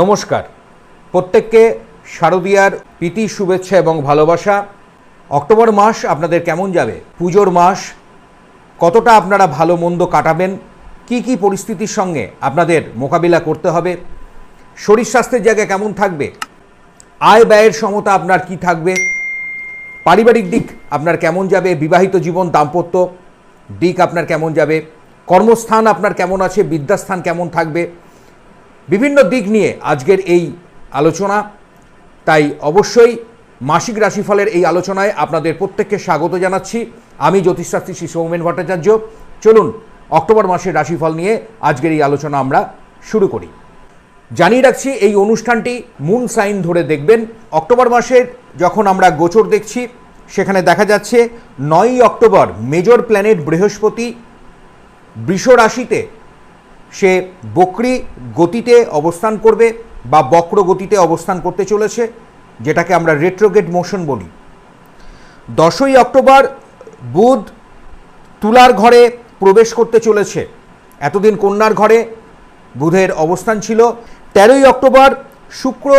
নমস্কার। প্রত্যেককে শারদীয়ার প্রীতি, শুভেচ্ছা এবং ভালোবাসা। অক্টোবর মাস আপনাদের কেমন যাবে? পুজোর মাস কতটা আপনারা ভালো মন্দ কাটাবেন? কি কি পরিস্থিতির সঙ্গে আপনাদের মোকাবিলা করতে হবে? শরীর স্বাস্থ্যের জায়গা কেমন থাকবে? আয় ব্যয়ের সমতা আপনার কি থাকবে? পারিবারিক দিক আপনার কেমন যাবে? বিবাহিত জীবন, দাম্পত্য দিক আপনার কেমন যাবে? কর্মস্থান আপনার কেমন আছে? বিদ্যাস্থান কেমন থাকবে? বিভিন্ন দিক নিয়ে আজকের এই আলোচনা। তাই অবশ্যই মাসিক রাশিফলের এই আলোচনায় আপনাদের প্রত্যেককে স্বাগত জানাচ্ছি। আমি জ্যোতিষশাস্ত্রী শ্রী সৌমেন ভট্টাচার্য। চলুন, অক্টোবর মাসের রাশিফল নিয়ে আজকের এই আলোচনা আমরা শুরু করি। জানিয়ে রাখছি, এই অনুষ্ঠানটি মুন সাইন ধরে দেখবেন। অক্টোবর মাসের যখন আমরা গোচর দেখছি, সেখানে দেখা যাচ্ছে, নয়ই অক্টোবর মেজর প্ল্যানেট বৃহস্পতি বৃষ রাশিতে সে বক্রি গতিতে অবস্থান করবে বা বক্র গতিতে অবস্থান করতে চলেছে, যেটাকে আমরা রেট্রোগেট মোশন বলি। দশই অক্টোবর বুধ তুলার ঘরে প্রবেশ করতে চলেছে। এতদিন কন্যার ঘরে বুধের অবস্থান ছিল। তেরোই অক্টোবর শুক্র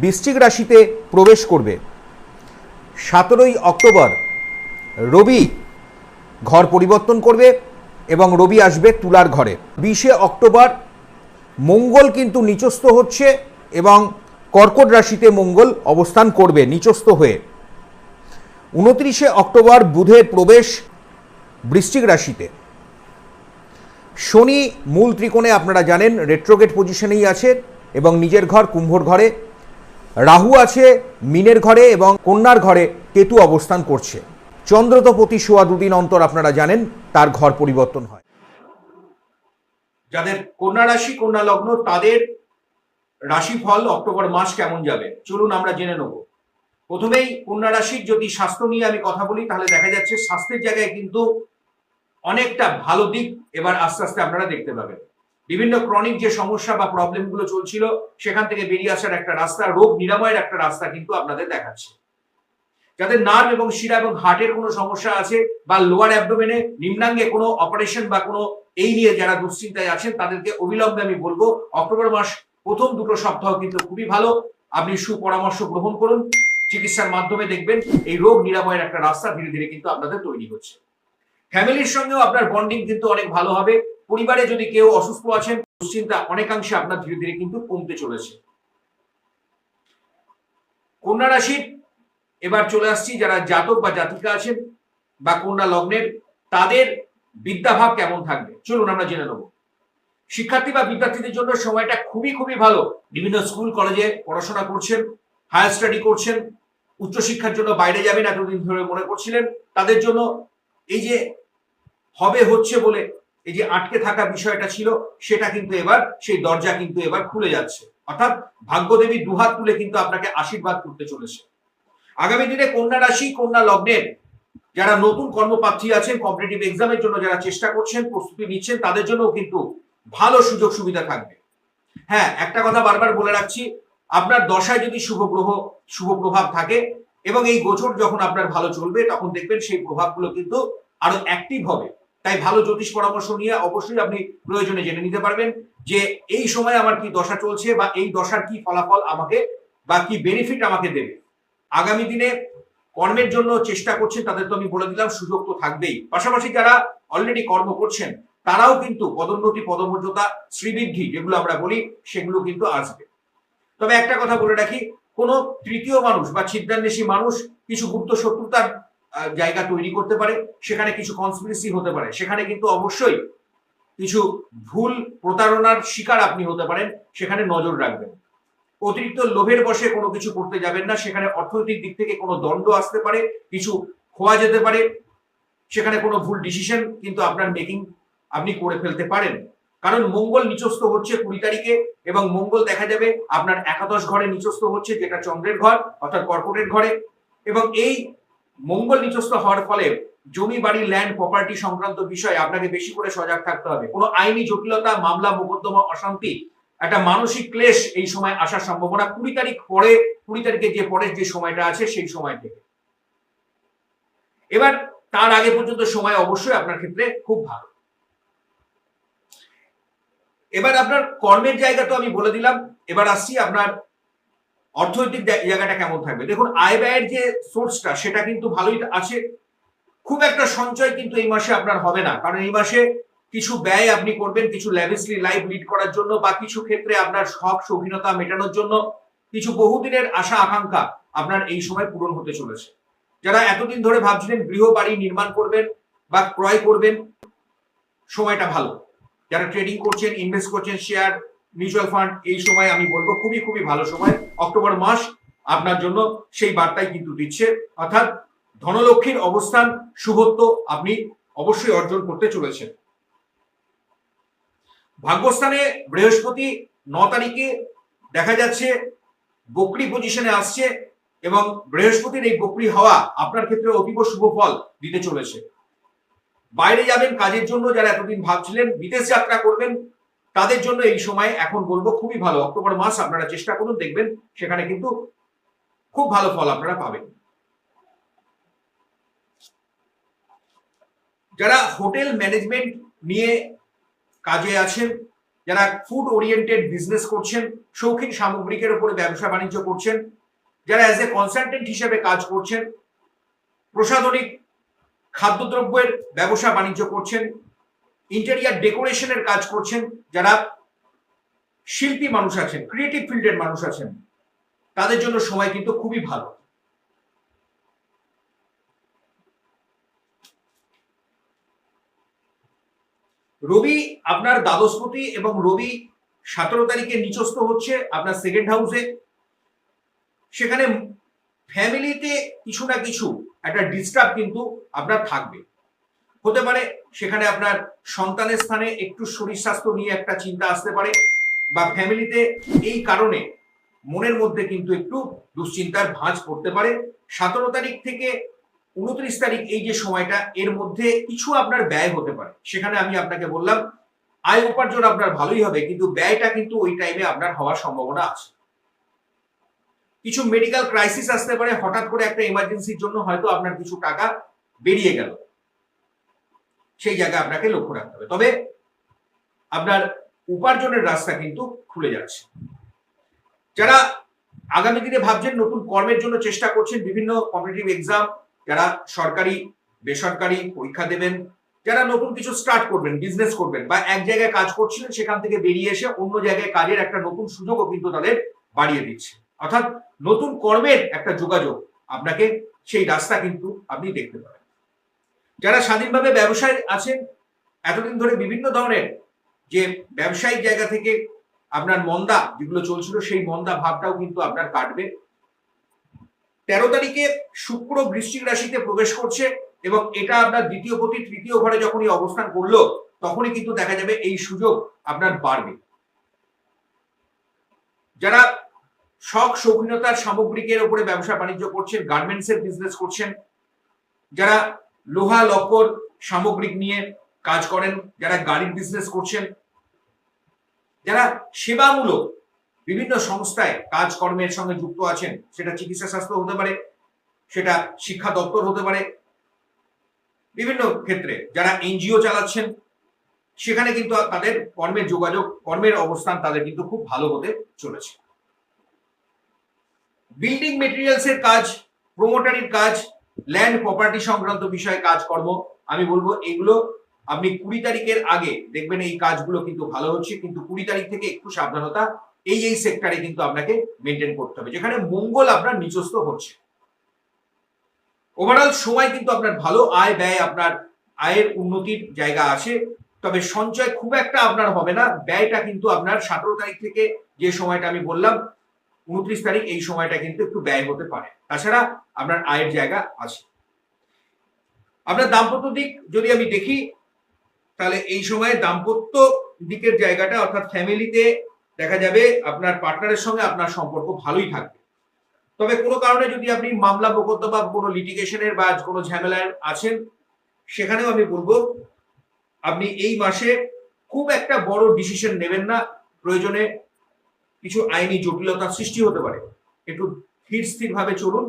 বৃশ্চিক রাশিতে প্রবেশ করবে। সতেরোই অক্টোবর রবি ঘর পরিবর্তন করবে। এবং রবি আসবে তুলার ঘরে। বিশে অক্টোবর মঙ্গল কিন্তু নিচস্থ হচ্ছে এবং কর্কট রাশিতে মঙ্গল অবস্থান করবে নিচস্থ হয়ে। উনত্রিশে অক্টোবর বুধের প্রবেশ বৃশ্চিক রাশিতে। শনি মূল ত্রিকোণে আপনারা জানেন রেট্রোগেট পজিশনেই আছে এবং নিজের ঘর কুম্ভর ঘরে। রাহু আছে, মিনের ঘরে এবং কন্যার ঘরে কেতু অবস্থান করছে। চন্দ্র তো প্রতি সোয়া দুদিন অন্তর আপনারা জানেন, তার ঘর পরিবর্তন হয়। যাদের কন্যা রাশি, কন্যা লগ্ন, তাদের রাশিফল অক্টোবর মাস কেমন যাবে? চলুন আমরা জেনে নেব। প্রথমেই কন্যা রাশির যদি স্বাস্থ্য নিয়ে আমি কথা বলি, তাহলে দেখা যাচ্ছে স্বাস্থ্যের জায়গায় কিন্তু অনেকটা ভালো দিক এবার আস্তে আস্তে আপনারা দেখতে পাবেন। বিভিন্ন ক্রনিক যে সমস্যা বা প্রবলেমগুলো চলছিল, সেখান থেকে বেরিয়ে আসার একটা রাস্তা, রোগ নিরাময়ের একটা রাস্তা কিন্তু আপনাদের দেখাচ্ছে। যাদের নার্ভ এবং শিরা এবং হার্টের কোনো সমস্যা আছে বা লোয়ার অ্যাবডোমেনে নিম্নাঙ্গে কোনো অপারেশন বা কোনো এই নিয়ে যারা দুশ্চিন্তায় আছেন, তাদেরকে অবিলম্বে আমি বলব, অক্টোবর মাস প্রথম দুটো সপ্তাহ কিন্তু খুবই ভালো। আপনি সুপরামর্শ গ্রহণ করুন, চিকিৎসার মাধ্যমে দেখবেন এই রোগ নিরাময়ের একটা রাস্তা ধীরে ধীরে কিন্তু আপনাদের তৈরি হচ্ছে। ফ্যামিলির সঙ্গেও আপনার বন্ডিং কিন্তু অনেক ভালো হবে। পরিবারে যদি কেউ অসুস্থ আছেন, দুশ্চিন্তা অনেকাংশে আপনার ধীরে ধীরে কিন্তু কমতে চলেছে। কন্যা রাশির এবার চলে আসছি যারা জাতক বা জাতিকা আছেন বা কন্যা লগ্নের, তাদের বিদ্যাভাব কেমন থাকবে? চলুন আমরা জেনে নেব। শিক্ষার্থী বা বিদ্যার্থীদের জন্য সময়টা খুবই খুবই ভালো। বিভিন্ন স্কুল, কলেজে পড়াশোনা করছেন, হায়ার স্টাডি করছেন, উচ্চশিক্ষার জন্য বাইরে যাবেন এতদিন ধরে মনে করছিলেন। তাদের জন্য এই যে হবে, হচ্ছে বলে এই যে আটকে থাকা বিষয়টা ছিল, সেটা কিন্তু এবার, সেই দরজা কিন্তু এবার খুলে যাচ্ছে। অর্থাৎ ভাগ্যদেবী দুহাত তুলে কিন্তু আপনাকে আশীর্বাদ করতে চলেছে। আগামী দিনে কন্যা রাশি, কন্যা লগ্নের যারা নতুন কর্মপ্রার্থী আছেন কম্পিটিটিভ এক্সামের জন্য যারা চেষ্টা করছেন, প্রস্তুতি নিচ্ছেন, তাদের জন্য কিন্তু ভালো সুযোগ সুবিধা থাকবে। হ্যাঁ একটা কথা বারবার বলে রাখছি, আপনার দশায় যদি শুভ গ্রহ, শুভ প্রভাব থাকে এবং এই গোচর যখন আপনার ভালো চলবে, তখন দেখবেন সেই প্রভাবগুলো কিন্তু আরও অ্যাক্টিভ হবে। তাই ভালো জ্যোতিষ পরামর্শ নিয়ে অবশ্যই আপনি প্রয়োজনে জেনে নিতে পারবেন যে এই সময় আমার কি দশা চলছে বা এই দশার কি ফলাফল আমাকে বা কি বেনিফিট আমাকে দেবে। আগামী দিনে কর্মের জন্য চেষ্টা করছেন, তাদের তো আমি বলে দিলাম, সুযোগ তো থাকবেই। পাশাপাশি যারা অলরেডি কর্ম করছেন, তারাও কিন্তু পদোন্নতি, পদমর্যাদা, শ্রীবৃদ্ধি যেগুলো আমরা বলি, সেগুলো কিন্তু আসবে। তবে একটা কথা বলে রাখি, কোন তৃতীয় মানুষ বা ছিদ্রান্বেষী মানুষ কিছু গুপ্ত শত্রুতার জায়গা তৈরি করতে পারে, সেখানে কিছু কনস্পিরেসি হতে পারে। সেখানে কিন্তু অবশ্যই কিছু ভুল প্রতারণার শিকার আপনি হতে পারেন, সেখানে নজর রাখবেন। অতিরিক্ত লোভের বসে কোনো কিছু করতে যাবেন না। সেখানে অর্থনৈতিক দিক থেকে কোনো দণ্ড আসতে পারে, কিছু খোয়া যেতে পারে, সেখানে কোনো ভুল ডিসিশন কিন্তু আপনার মেকিং আপনি করে ফেলতে পারেন। কারণ মঙ্গল নিচস্থ হচ্ছে কুড়ি তারিখে এবং মঙ্গল দেখা যাবে আপনার একাদশ ঘরে নিচস্থ হচ্ছে, যেটা চন্দ্রের ঘর অর্থাৎ কর্কটের ঘরে। এবং এই মঙ্গল নিচস্থ হওয়ার ফলে জমি, বাড়ি ল্যান্ড প্রপার্টি সংক্রান্ত বিষয়ে আপনাকে বেশি করে সজাগ থাকতে হবে। কোনো আইনি জটিলতা, মামলা, মোকদ্দমা, অশান্তি একটা মানসিক ক্লেশ এই সময় আসার সম্ভাবনা। কুড়ি তারিখ পরে, কুড়ি তারিখে যে পরের যে সময়টা আছে, সেই সময় থেকে। এবার তার আগে পর্যন্ত সময় অবশ্যই আপনার ক্ষেত্রে খুব ভালো। এবার আপনার কর্মের জায়গা তো আমি বলে দিলাম। এবার আসছি আপনার অর্থনৈতিক জায়- জায়গাটা কেমন থাকবে? দেখুন, আয় ব্যয়ের যে সোর্সটা সেটা কিন্তু ভালোই আছে। খুব একটা সঞ্চয় কিন্তু এই মাসে আপনার হবে না। কারণ এই মাসে কিছু ব্যয় আপনি করবেন, কিছু ল্যাভিসলি লাইফ লিড করার জন্য বা কিছু ক্ষেত্রে আপনার শখ স্বাধীনতা মেটানোর জন্য কিছু বহুদিনের আশা, আকাঙ্ক্ষা আপনার এই সময় পূরণ হতে চলেছে। যারা এতদিন ধরে ভাবছিলেন গৃহ বাড়ি নির্মাণ করবেন বা ক্রয় করবেন, সময়টা ভালো। যারা ট্রেডিং করছেন ইনভেস্ট করছেন শেয়ার মিউচুয়াল ফান্ড এই সময় আমি বলব খুবই খুবই ভালো সময়। অক্টোবর মাস আপনার জন্য সেই বার্তাই কিন্তু দিচ্ছে। অর্থাৎ ধনলক্ষ্মীর অবস্থান, শুভত্ব আপনি অবশ্যই অর্জন করতে চলেছেন। ভাগ্যস্থানে বৃহস্পতি ন তারিখে দেখা যাচ্ছে বকরি পজিশনে আসছে এবং বৃহস্পতির এই বকরি হওয়া আপনার ক্ষেত্রে অতীব শুভ ফল দিতে চলেছে। বাইরে যাবেন, কাজের জন্য যারা এতদিন ভাবছিলেন, বিদেশ যাত্রা করবেন, তাদের জন্য এই সময় এখন বলব খুবই ভালো। অক্টোবর মাস আপনারা চেষ্টা করুন, দেখবেন সেখানে কিন্তু খুব ভালো ফল আপনারা পাবেন। যারা হোটেল ম্যানেজমেন্ট নিয়ে কাজে আছেন, যারা ফুড ওরিয়েন্টেড বিজনেস করছেন, শৌখিন সামগ্রিকের উপরে ব্যবসা বাণিজ্য করছেন, যারা অ্যাজ এ কনসালটেন্ট হিসেবে কাজ করছেন, প্রসাধনিক খাদ্যদ্রব্যের ব্যবসা বাণিজ্য করছেন ইন্টেরিয়ার ডেকোরেশনের কাজ করছেন, যারা শিল্পী মানুষ আছেন ক্রিয়েটিভ ফিল্ডের মানুষ আছেন, তাদের জন্য সময় কিন্তু খুবই ভালো। রবি আপনার দ্বাদশপতি এবং রবি সতেরো তারিখে নিচস্থ হচ্ছে আপনার সেকেন্ড হাউসে সেখানে ফ্যামিলিতে কিছু না কিছু একটা ডিস্টার্ব কিন্তু আপনার থাকবে। হতে পারে সেখানে আপনার সন্তানের স্থানে একটু শরীর স্বাস্থ্য নিয়ে একটা চিন্তা আসতে পারে বা ফ্যামিলিতে এই কারণে মনের মধ্যে কিন্তু একটু দুশ্চিন্তার ভাঁজ পড়তে পারে। সতেরো তারিখ থেকে উনত্রিশ তারিখ এই যে সময়টা, এর মধ্যে কিছু আপনার ব্যয় হতে পারে। সেখানে আমি আপনাকে বললাম, আয় উপার্জন আপনার ভালোই হবে, কিন্তু ব্যয়টা কিন্তু ওই টাইমে আপনার হওয়ার সম্ভাবনা আছে। কিছু মেডিকেল ক্রাইসিস আসতে পারে, হঠাৎ করে একটা ইমার্জেন্সির জন্য হয়তো আপনার কিছু টাকা বেরিয়ে গেল। সেই জায়গায় আপনাকে লক্ষ্য রাখতে হবে। তবে আপনার উপার্জনের রাস্তা কিন্তু খুলে যাচ্ছে। যারা আগামী দিনে ভাবছেন নতুন কর্মের জন্য চেষ্টা করছেন, বিভিন্ন কম্পিটিটিভ এক্সাম যারা সরকারি, বেসরকারি পরীক্ষা দেবেন, যারা নতুন কিছু স্টার্ট করবেন বিজনেস করবেন বা এক জায়গায় কাজ করছিলেন, সেখান থেকে বেরিয়ে এসে অন্য জায়গায় কাজের একটা নতুন সুযোগও কিন্তু তাদের বাড়িয়ে দিচ্ছে। অর্থাৎ নতুন কর্মের একটা যোগাযোগ আপনাকে সেই রাস্তা কিন্তু আপনি দেখতে পাবেন। যারা স্বাধীনভাবে ব্যবসায় আছেন, এতদিন ধরে বিভিন্ন ধরনের যে ব্যবসায়িক জায়গা থেকে আপনার মন্দা যেগুলো চলছিল, সেই মন্দা ভাবটাও কিন্তু আপনার কাটবে। তেরো তারিখে শুক্র বৃশ্চিক রাশিতে প্রবেশ করছে এবং এটা আপনার দ্বিতীয় প্রতি তৃতীয় ঘরে যখনই অবস্থান করল, তখনই কিন্তু দেখা যাবে এই সুযোগ আপনার বাড়বে। যারা শখ শৌখিনতার সামগ্রিকের উপরে ব্যবসা বাণিজ্য করছেন গার্মেন্টস এর বিজনেস করছেন, যারা লোহা, লক্কর সামগ্রিক নিয়ে কাজ করেন, যারা গাড়ির বিজনেস করছেন, যারা সেবামূলক বিভিন্ন সংস্থায় কাজকর্মের সঙ্গে যুক্ত আছেন, সেটা চিকিৎসা স্বাস্থ্য হতে পারে, সেটা শিক্ষা দপ্তর হতে পারে, বিভিন্ন ক্ষেত্রে যারা এনজিও চালাচ্ছেন, সেখানে কিন্তু তাদের কর্মের যোগাযোগ, কর্মের অবস্থান তাদের কিন্তু খুব ভালো হতে চলেছে। বিল্ডিং মেটেরিয়ালস এর কাজ, প্রমোটারির কাজ, ল্যান্ড প্রপার্টি সংক্রান্ত বিষয়ে কাজকর্ম, আমি বলব এগুলো আপনি কুড়ি তারিখের আগে দেখবেন এই কাজগুলো কিন্তু ভালো হচ্ছে, কিন্তু কুড়ি তারিখ থেকে একটু সাবধানতা এই এই সেক্টরে কিন্তু আপনাকে মেনটেন করতে হবে। যেখানে মঙ্গল আপনার নিচস্থ হচ্ছে। ওভারঅল সময় কিন্তু আপনার ভালো, আয় ব্যয় আপনার আয়ের উন্নতির জায়গা আছে, তবে সঞ্চয় খুব একটা আপনার হবে না। ব্যয়টা কিন্তু আপনার সতেরো তারিখ থেকে যে সময়টা আমি বললাম, উনত্রিশ তারিখ এই সময়টা কিন্তু একটু ব্যয় হতে পারে। তাছাড়া আপনার আয়ের জায়গা আছে। আপনার দাম্পত্য দিক যদি আমি দেখি, তাহলে এই সময় দাম্পত্য দিকের জায়গাটা, অর্থাৎ ফ্যামিলিতে দেখা যাবে আপনার পার্টনারের সঙ্গে আপনার সম্পর্ক ভালোই থাকবে। তবে কোনো কারণে যদি আপনি মামলা মোকদ্দমা কোনো লিটিগেশনের বা কোনো ঝামেলায় আছেন, সেখানেও আমি বলব, আপনি এই মাসে খুব একটা বড় ডিসিশন নেবেন না। প্রয়োজনে কিছু আইনি জটিলতার সৃষ্টি হতে পারে। একটু স্থির স্থির ভাবে চলুন।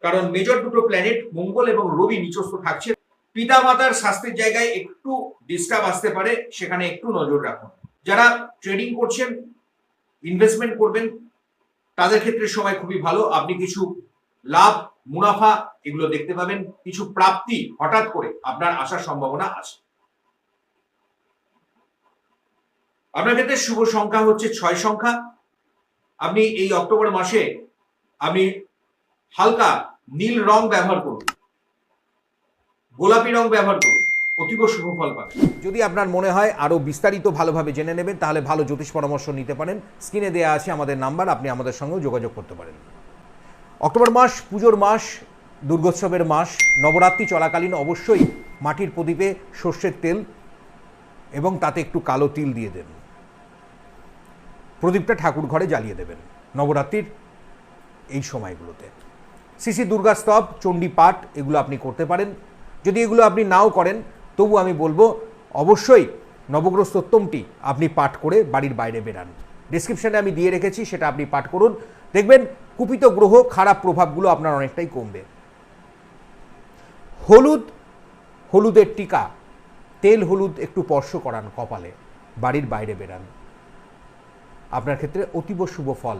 কারণ মেজর দুটো প্ল্যানেট মঙ্গল এবং রবি নিচস্থ থাকছে। পিতা মাতার স্বাস্থ্যের জায়গায় একটু ডিস্টার্ব আসতে পারে, সেখানে একটু নজর রাখুন। যারা ট্রেডিং করছেন ইনভেস্টমেন্ট করবেন, তাদের ক্ষেত্রে সময় খুবই ভালো। আপনি কিছু লাভ, মুনাফা এগুলো দেখতে পাবেন। কিছু প্রাপ্তি হঠাৎ করে আপনার আসার সম্ভাবনা আছে। আপনার ক্ষেত্রে শুভ সংখ্যা হচ্ছে ছয় সংখ্যা। আপনি এই অক্টোবর মাসে আপনি হালকা নীল রং ব্যবহার করুন। গোলাপি রং ব্যবহার করুন। অতীব শুভ ফল পাবেন যদি আপনার মনে হয় আরও বিস্তারিত ভালোভাবে জেনে নেবেন, তাহলে ভালো জ্যোতিষ পরামর্শ নিতে পারেন। স্ক্রিনে দেওয়া আছে আমাদের নাম্বার, আপনি আমাদের সঙ্গেও যোগাযোগ করতে পারেন। অক্টোবর মাস, পুজোর মাস, দুর্গোৎসবের মাস, নবরাত্রি চলাকালীন অবশ্যই মাটির প্রদীপে সর্ষের তেল এবং তাতে একটু কালো তিল দিয়ে দেন প্রদীপটা ঠাকুর ঘরে জ্বালিয়ে দেবেন নবরাত্রির এই সময়গুলোতে। শ্রী দুর্গা স্তব, চণ্ডী পাঠ, এগুলো আপনি করতে পারেন। যদি এগুলো আপনি নাও করেন তবু আমি বলব, অবশ্যই নবগ্রহ স্তোত্তমটি আপনি পাঠ করে বাড়ির বাইরে বেরান। ডিসক্রিপশানে আমি দিয়ে রেখেছি, সেটা আপনি পাঠ করুন। দেখবেন, কুপিত গ্রহ, খারাপ প্রভাবগুলো আপনার অনেকটাই কমবে। হলুদ, হলুদের টিকা, তেল হলুদ একটু স্পর্শ করান কপালে, বাড়ির বাইরে বেরান। আপনার ক্ষেত্রে অতীব শুভ ফল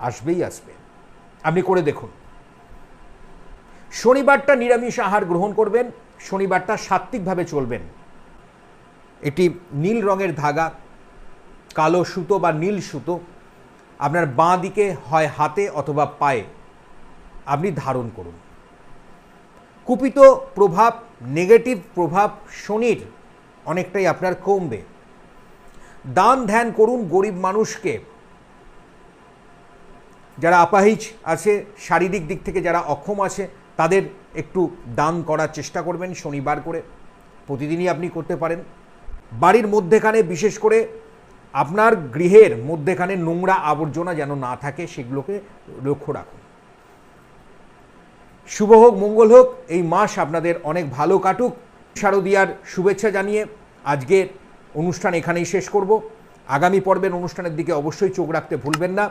আসবেই আসবে। আপনি করে দেখুন। শনিবারটা নিরামিষ আহার গ্রহণ করবেন শনিবারটা সাত্ত্বিকভাবে চলবেন। এটি নীল রঙের ধাগা, কালো সুতো বা নীল সুতো, আপনার বাঁ দিকে হয় হাতে অথবা পায়ে, আপনি ধারণ করুন। কুপিত প্রভাব, নেগেটিভ প্রভাব শনির অনেকটাই আপনার কমবে। দান ধ্যান করুন গরিব মানুষকে। যারা আপাহিজ আছে, শারীরিক দিক থেকে যারা অক্ষম আছে তাদের একটু দান করার চেষ্টা করবেন শনিবার করে। প্রতিদিনই আপনি করতে পারেন। বাড়ির মধ্যেখানে বিশেষ করে আপনার গৃহের মধ্যেখানে নোংরা আবর্জনা যেন না থাকে সেগুলোকে লক্ষ্য রাখুন। শুভ হোক, মঙ্গল হোক, এই মাস আপনাদের অনেক ভালো কাটুক। শারদিয়ার শুভেচ্ছা জানিয়ে আজকের অনুষ্ঠান এখানেই শেষ করব। আগামী পর্বের অনুষ্ঠানের দিকে অবশ্যই চোখ রাখতে ভুলবেন না।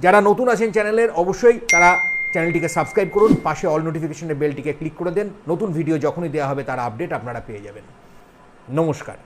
যারা নতুন আছেন চ্যানেলের, অবশ্যই তারা চ্যানেলটিকে সাবস্ক্রাইব করুন, পাশে অল নোটিফিকেশনের বেলটিকে ক্লিক করে দেন। নতুন ভিডিও যখনই দেওয়া হবে, তার আপডেট আপনারা পেয়ে যাবেন। নমস্কার।